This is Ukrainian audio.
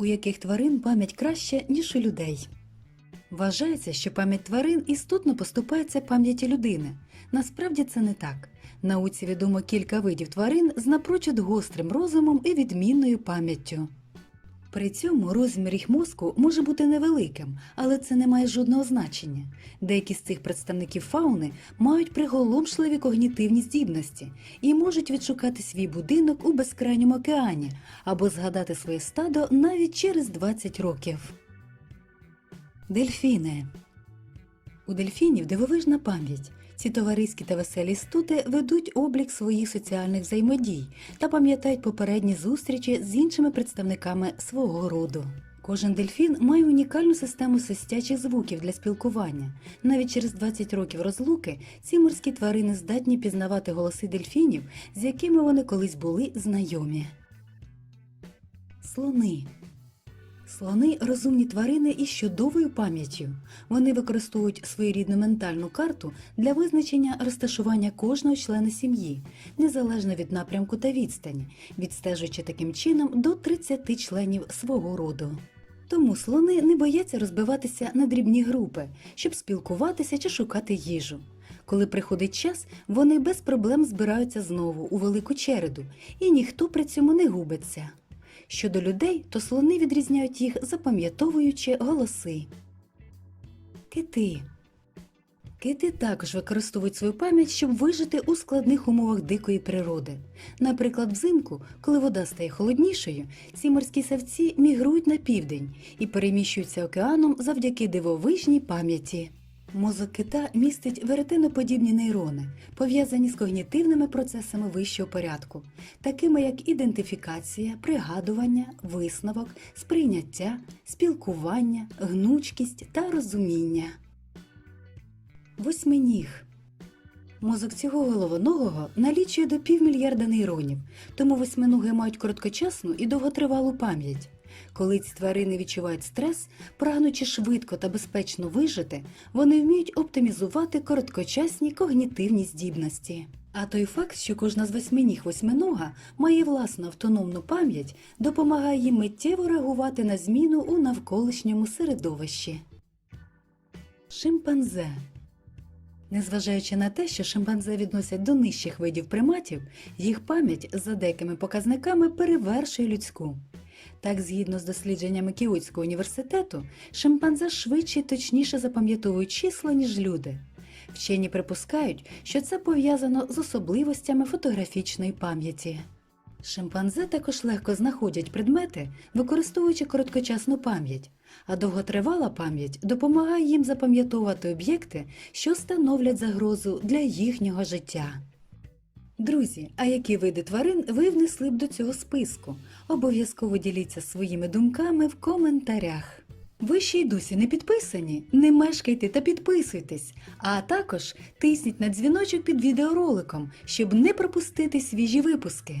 деяких тварин пам'ять краще, ніж у людей. Вважається, що пам'ять тварин істотно поступається пам'яті людини. Насправді це не так. Науці відомо кілька видів тварин з напрочуд гострим розумом і відмінною пам'яттю. При цьому розмір їх мозку може бути невеликим, але це не має жодного значення. Деякі з цих представників фауни мають приголомшливі когнітивні здібності і можуть відшукати свій будинок у безкрайньому океані або згадати своє стадо навіть через 20 років. Дельфіни у дельфінів дивовижна пам'ять. Ці товариські та веселі стути ведуть облік своїх соціальних взаємодій та пам'ятають попередні зустрічі з іншими представниками свого роду. Кожен дельфін має унікальну систему свистячих звуків для спілкування. Навіть через 20 років розлуки ці морські тварини здатні пізнавати голоси дельфінів, з якими вони колись були знайомі. Слони Слони розумні тварини із чудовою пам'яттю. Вони використовують своєрідну ментальну карту для визначення розташування кожного члена сім'ї, незалежно від напрямку та відстані, відстежуючи таким чином до 30 членів свого роду. Тому слони не бояться розбиватися на дрібні групи, щоб спілкуватися чи шукати їжу. Коли приходить час, вони без проблем збираються знову у велику череду, і ніхто при цьому не губиться. Щодо людей, то слони відрізняють їх, запам'ятовуючи голоси. Кити. Кити також використовують свою пам'ять, щоб вижити у складних умовах дикої природи. Наприклад, взимку, коли вода стає холоднішою, ці морські савці мігрують на південь і переміщуються океаном завдяки дивовижній пам'яті. Мозок кита містить веретеноподібні нейрони, пов'язані з когнітивними процесами вищого порядку, такими як ідентифікація, пригадування, висновок, сприйняття, спілкування, гнучкість та розуміння. Восьминіг. Мозок цього головоногого налічує до півмільярда нейронів, тому восьминоги мають короткочасну і довготривалу пам'ять. Коли ці тварини відчувають стрес, прагнучи швидко та безпечно вижити, вони вміють оптимізувати короткочасні когнітивні здібності. А той факт, що кожна з восьминіг восьминога має власну автономну пам'ять, допомагає їм миттєво реагувати на зміну у навколишньому середовищі. Шимпанзе Незважаючи на те, що шимпанзе відносять до нижчих видів приматів, їх пам'ять за деякими показниками перевершує людську. Так, згідно з дослідженнями Кіотського університету, шимпанзе швидше і точніше запам'ятовують числа, ніж люди. Вчені припускають, що це пов'язано з особливостями фотографічної пам'яті. Шимпанзе також легко знаходять предмети, використовуючи короткочасну пам'ять, а довготривала пам'ять допомагає їм запам'ятовувати об'єкти, що становлять загрозу для їхнього життя. Друзі, а які види тварин ви внесли б до цього списку? Обов'язково діліться своїми думками в коментарях. Ви ще й досі не підписані? Не мешкайте та підписуйтесь, а також тисніть на дзвіночок під відеороликом, щоб не пропустити свіжі випуски.